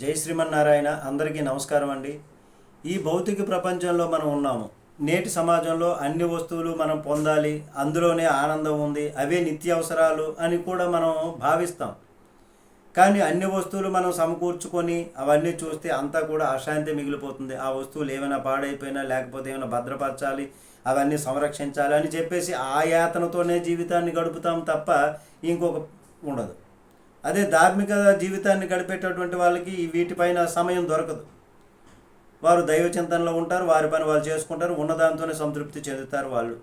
జై శ్రీమన్నారాయణ అందరికీ నమస్కారం అండి. ఈ భౌతిక ప్రపంచంలో మనం ఉన్నాము. నేటి సమాజంలో అన్ని వస్తువులు మనం పొందాలి అందులోనే ఆనందం ఉంది అవే నిత్యావసరాలు అని కూడా మనం భావిస్తాం. కానీ అన్ని వస్తువులు మనం సమకూర్చుకొని అవన్నీ చూస్తే అంతా కూడా అశాంతి మిగిలిపోతుంది. ఆ వస్తువులు ఏమైనా పాడైపోయినా లేకపోతే ఏమైనా భద్రపరచాలి అవన్నీ సంరక్షించాలి అని చెప్పేసి ఆ యాతనతోనే జీవితాన్ని గడుపుతాం తప్ప ఇంకొక ఉండదు. అదే ధార్మిక జీవితాన్ని గడిపేటటువంటి వాళ్ళకి వీటిపైన సమయం దొరకదు. వారు దైవ చింతనలో ఉంటారు వారి పని వాళ్ళు చేసుకుంటారు ఉన్నదాంతోనే సంతృప్తి చెందుతారు వాళ్ళు.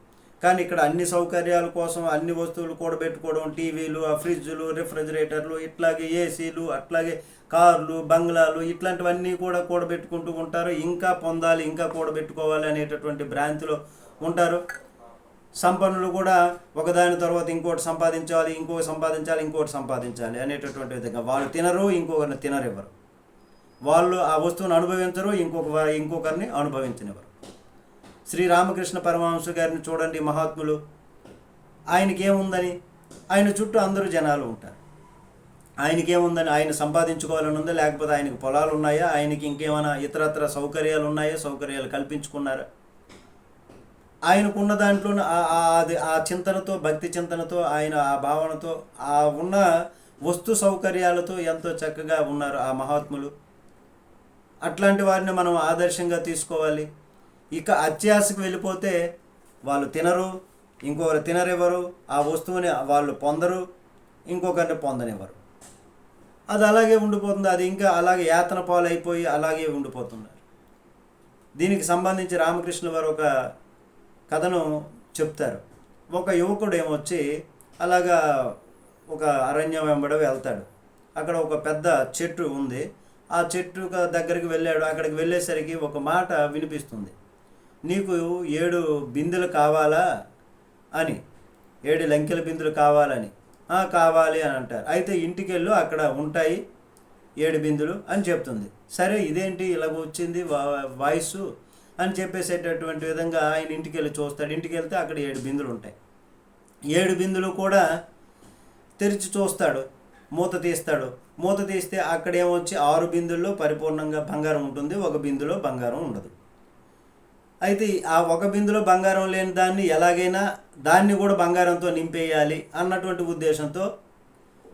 కానీ ఇక్కడ అన్ని సౌకర్యాల కోసం అన్ని వస్తువులు కూడబెట్టుకోవడం టీవీలు ఆ ఫ్రిడ్జ్లు రిఫ్రిజిరేటర్లు ఇట్లాగే ఏసీలు అట్లాగే కార్లు బంగ్లాలు ఇట్లాంటివన్నీ కూడా కూడబెట్టుకుంటూ ఉంటారు. ఇంకా పొందాలి ఇంకా కూడబెట్టుకోవాలి అనేటటువంటి భ్రాంతిలో ఉంటారు. సంపన్నులు కూడా ఒకదాని తర్వాత ఇంకోటి సంపాదించాలి ఇంకోటి సంపాదించాలి ఇంకోటి సంపాదించాలి అనేటటువంటి విధంగా వాళ్ళు తినరు ఇంకొకరిని తినరివ్వరు వాళ్ళు ఆ వస్తువును అనుభవించరు ఇంకొక ఇంకొకరిని అనుభవించనివ్వరు. శ్రీరామకృష్ణ పరమహంస గారిని చూడండి మహాత్ములు. ఆయనకి ఏముందని ఆయన చుట్టూ అందరూ జనాలు ఉంటారు. ఆయనకి ఏముందని ఆయన సంపాదించుకోవాలని ఉందా లేకపోతే ఆయనకు పొలాలు ఉన్నాయా? ఆయనకి ఇంకేమైనా ఇతరత్ర సౌకర్యాలు ఉన్నాయా? సౌకర్యాలు కల్పించుకున్నారా? ఆయనకున్న దాంట్లో ఆ- అది ఆ చింతనతో భక్తి చింతనతో ఆయన ఆ భావనతో ఆ ఉన్న వస్తు సౌకర్యాలతో ఎంతో చక్కగా ఉన్నారు ఆ మహాత్ములు. అట్లాంటి వారిని మనం ఆదర్శంగా తీసుకోవాలి. ఇక అత్యాశకు వెళ్ళిపోతే వాళ్ళు తినరు ఇంకొకరు తినరివ్వరు ఆ వస్తువుని వాళ్ళు పొందరు ఇంకొకరిని పొందనివ్వరు. అది అలాగే ఉండిపోతుంది. అది ఇంకా అలాగే యాతన పాలైపోయి అలాగే ఉండిపోతున్నారు. దీనికి సంబంధించి రామకృష్ణ వారు ఒక కథను చెప్తారు. ఒక యువకుడు ఏమొచ్చి అలాగా ఒక అరణ్యం వెంబడ వెళ్తాడు. అక్కడ ఒక పెద్ద చెట్టు ఉంది. ఆ చెట్టు దగ్గరికి వెళ్ళాడు. అక్కడికి వెళ్ళేసరికి ఒక మాట వినిపిస్తుంది. నీకు ఏడు బిందులు కావాలా అని. ఏడు లంకెల బిందులు కావాలని. కావాలి అని అంటారు. అయితే ఇంటికి వెళ్ళు అక్కడ ఉంటాయి ఏడు బిందులు అని చెప్తుంది. సరే ఇదేంటి? ఇలాగ వచ్చింది వా- వాయిస్. అని చెప్పేసేటటువంటి విధంగా ఆయన ఇంటికి వెళ్ళి చూస్తాడు. ఇంటికి వెళ్తే అక్కడ ఏడు బిందులు ఉంటాయి. ఏడు బిందులు కూడా తెరిచి చూస్తాడు. మూత తీస్తాడు. మూత తీస్తే అక్కడ ఏమొచ్చి ఆరు బిందుల్లో పరిపూర్ణంగా బంగారం ఉంటుంది. ఒక బిందులో బంగారం ఉండదు. అయితే ఆ ఒక బిందులో బంగారం లేని దాన్ని ఎలాగైనా దాన్ని కూడా బంగారంతో నింపేయాలి అన్నటువంటి ఉద్దేశంతో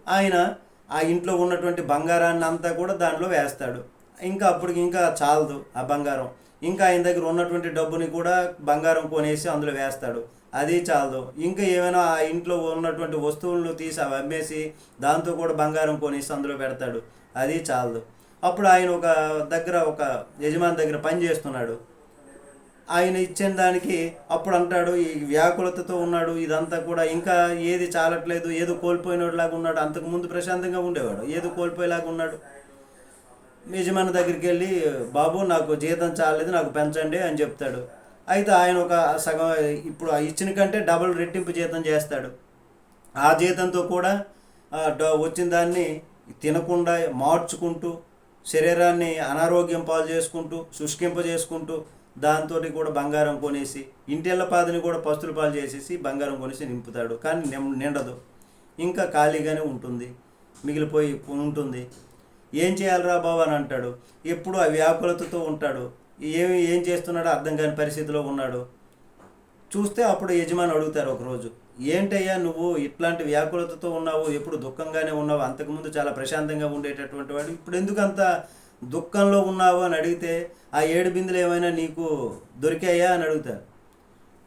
ఆయన ఆ ఇంట్లో ఉన్నటువంటి బంగారాన్ని అంతా కూడా దానిలో వేస్తాడు. ఇంకా అప్పటికి ఇంకా చాలదు ఆ బంగారం. ఇంకా ఆయన దగ్గర ఉన్నటువంటి డబ్బుని కూడా బంగారం కొనేసి అందులో వేస్తాడు. అది చాలదు. ఇంకా ఏమైనా ఆ ఇంట్లో ఉన్నటువంటి వస్తువులను తీసి అవి అమ్మేసి దాంతో కూడా బంగారం కొనేసి అందులో పెడతాడు. అది చాలదు. అప్పుడు ఆయన ఒక దగ్గర ఒక యజమాని దగ్గర పని చేస్తున్నాడు. ఆయన ఇచ్చిన దానికి అప్పుడు అంటాడు ఈ వ్యాకులతతో ఉన్నాడు ఇదంతా కూడా ఇంకా ఏది చాలట్లేదు ఏదో కోల్పోయినలాగా ఉన్నాడు అంతకుముందు ప్రశాంతంగా ఉండేవాడు ఏదో కోల్పోయేలాగా ఉన్నాడు. యజమాని దగ్గరికి వెళ్ళి బాబు నాకు జీతం చాలేదు నాకు పెంచండి అని చెప్తాడు. అయితే ఆయన ఒక సగం ఇప్పుడు ఇచ్చిన కంటే డబుల్ రెట్టింపు జీతం చేస్తాడు. ఆ జీతంతో కూడా డ- వచ్చిన దాన్ని తినకుండా మార్చుకుంటూ శరీరాన్ని అనారోగ్యం పాలు చేసుకుంటూ శుష్కింప చేసుకుంటూ దాంతో కూడా బంగారం కొనేసి ఇంటిళ్ళ పాదని కూడా పస్తులు పాలు చేసేసి బంగారం కొనేసి నింపుతాడు. కానీ నిండదు. ఇంకా ఖాళీగానే ఉంటుంది. మిగిలిపోయి ఉంటుంది. ఏం చేయాలిరా బాబు అని అంటాడు. ఎప్పుడు ఆ వ్యాకులతతో ఉంటాడు. ఏమి ఏం చేస్తున్నాడో అర్థం కాని పరిస్థితిలో ఉన్నాడు. చూస్తే అప్పుడు యజమాని అడుగుతారు ఒకరోజు ఏంటయ్యా నువ్వు ఇట్లాంటి వ్యాకులతతో ఉన్నావు? ఎప్పుడు దుఃఖంగానే ఉన్నావు? అంతకుముందు చాలా ప్రశాంతంగా ఉండేటటువంటి వాడు ఇప్పుడు ఎందుకు అంత దుఃఖంలో ఉన్నావు? అని అడిగితే ఆ ఏడు బిందులు ఏమైనా నీకు దొరికాయా? అని అడుగుతారు.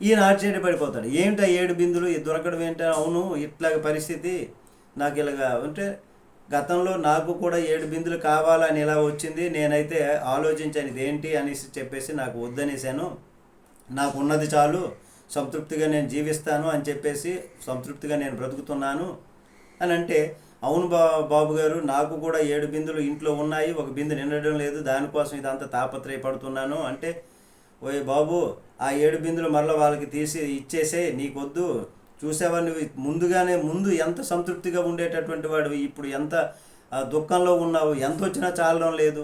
ఈయన ఆశ్చర్యపడిపోతాడు. ఏంటి ఆ ఏడు బిందులు? దొరకడం ఏంటి? అవును ఇట్లాగ పరిస్థితి నాకు ఇలాగా అంటే గతంలో నాకు కూడా ఏడు బిందులు కావాలని ఇలా వచ్చింది నేనైతే ఆలోచించాను ఇదేంటి అనేసి చెప్పేసి నాకు వద్దనేసాను. నాకు ఉన్నది చాలు సంతృప్తిగా నేను జీవిస్తాను అని చెప్పేసి సంతృప్తిగా నేను బ్రతుకుతున్నాను అని అంటే అవును బా బాబు గారు నాకు కూడా ఏడు బిందులు ఇంట్లో ఉన్నాయి ఒక బిందు నిండడం లేదు దానికోసం ఇదంతా తాపత్రయపడుతున్నాను అంటే ఓయ్ బాబు ఆ ఏడు బిందులు మరల వాళ్ళకి తీసి ఇచ్చేసే నీకొద్దు చూసావా నువ్వు ముందుగానే ముందు ఎంత సంతృప్తిగా ఉండేటటువంటి వాడు ఇప్పుడు ఎంత దుఃఖంలో ఉన్నావు ఎంత వచ్చినా చాలడం లేదు.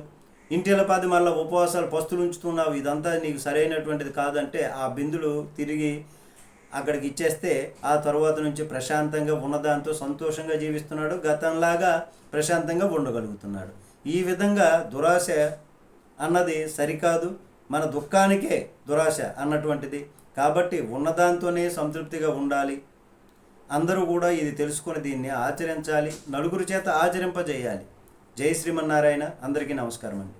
ఇంటిల పది మళ్ళీ ఉపవాసాలు పస్తులు ఉంచుతున్నావు ఇదంతా నీకు సరైనటువంటిది కాదంటే ఆ బిందులు తిరిగి అక్కడికి ఇచ్చేస్తే ఆ తర్వాత నుంచి ప్రశాంతంగా ఉన్నదాంతో సంతోషంగా జీవిస్తున్నాడు గతంలాగా ప్రశాంతంగా ఉండగలుగుతున్నాడు. ఈ విధంగా దురాశ అన్నది సరికాదు మన దుఃఖానికే దురాశ అన్నటువంటిది. కాబట్టి ఉన్నదాంతోనే సంతృప్తిగా ఉండాలి. అందరూ కూడా ఇది తెలుసుకొని దీన్ని ఆచరించాలి నలుగురు చేత ఆచరింపజేయాలి. జై శ్రీమన్నారాయణ అందరికీ నమస్కారం అండి